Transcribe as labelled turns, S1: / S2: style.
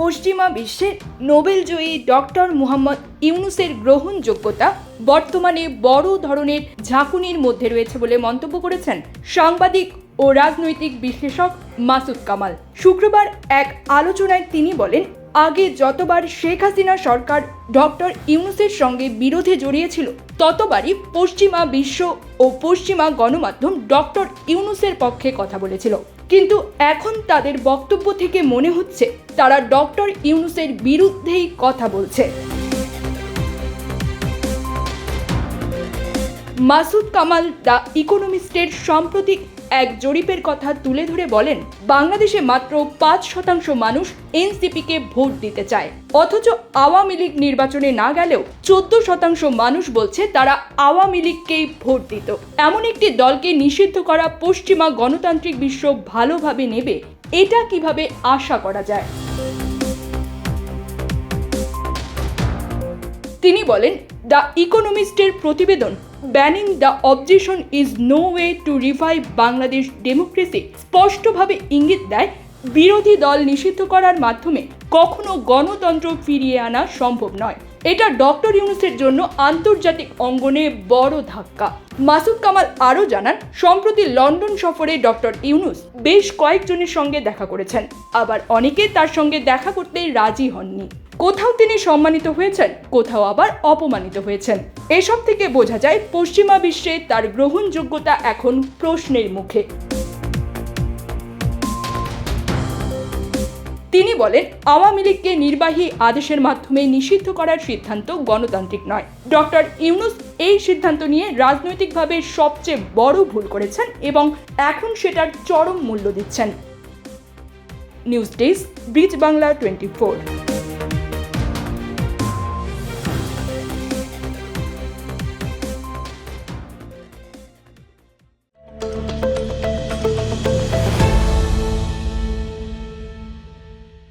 S1: পশ্চিমা বিশ্বে নোবেলজয়ী ডক্টর মুহাম্মদ ইউনুসের গ্রহণযোগ্যতা বর্তমানে বড় ধরনের ঝাঁকুনির মধ্যে রয়েছে বলে মন্তব্য করেছেন সাংবাদিক ও রাজনৈতিক বিশ্লেষক মাসুদ কামাল। শুক্রবার এক আলোচনায় তিনি বলেন, আগে যতবার শেখ হাসিনা সরকার ডক্টর ইউনুসের সঙ্গে বিরোধে জড়িয়েছিল ততবারই পশ্চিমা বিশ্ব ও পশ্চিমা গণমাধ্যম ডক্টর ইউনুসের পক্ষে কথা বলেছিল। কিন্তু এখন তাদের বক্তব্য থেকে মনে হচ্ছে তারা ডক্টর ইউনুসের বিরুদ্ধেই কথা বলছে। মাসুদ কামাল, দ্য ইকোনমিস্টের সাম্প্রতিক এক জরিপের কথা তুলে ধরে বলেন, বাংলাদেশে মাত্র পাঁচ শতাংশ মানুষ এনসিপিকে ভোট দিতে চায়। অথচ আওয়ামী লীগ নির্বাচনে না গেলেও চোদ্দ শতাংশ মানুষ বলছে তারা আওয়ামী লীগকেই ভোট দিত। এমন একটি দলকে নিষিদ্ধ করা পশ্চিমা গণতান্ত্রিক বিশ্ব ভালোভাবে নেবে, এটা কীভাবে আশা করা যায়? তিনি বলেন, দ্য ইকোনমিস্টের প্রতিবেদন banning the obsession is no way to revive Bangladesh democracy স্পষ্টভাবে ইঙ্গিত দেয় বিরোধী দল নিষিদ্ধ করার মাধ্যমে কখনো গণতন্ত্র ফিরিয়ে আনা সম্ভব নয়। এটা ডক্টর ইউনুসের জন্য আন্তর্জাতিক অঙ্গনে বড় ধাক্কা। মাসুদ কামাল আরও জানান, সম্প্রতি লন্ডন সফরে ডক্টর ইউনুস বেশ কয়েকজনের সঙ্গে দেখা করেছেন। আবার অনেকে তার সঙ্গে দেখা করতে রাজি হননি। কোথাও তিনি সম্মানিত হয়েছেন, কোথাও আবার অপমানিত হয়েছেন। এসব থেকে বোঝা যায়, পশ্চিমা বিশ্বে তার গ্রহণযোগ্যতা এখন প্রশ্নের মুখে। তিনি বলেন, আওয়ামী লীগকে নির্বাহী আদেশের মাধ্যমে নিষিদ্ধ করার সিদ্ধান্ত গণতান্ত্রিক নয়। ডক্টর ইউনুস এই সিদ্ধান্ত নিয়ে রাজনৈতিকভাবে সবচেয়ে বড় ভুল করেছেন এবং এখন সেটার চরম মূল্য দিচ্ছেন। News desk, bridge Bangla twenty four.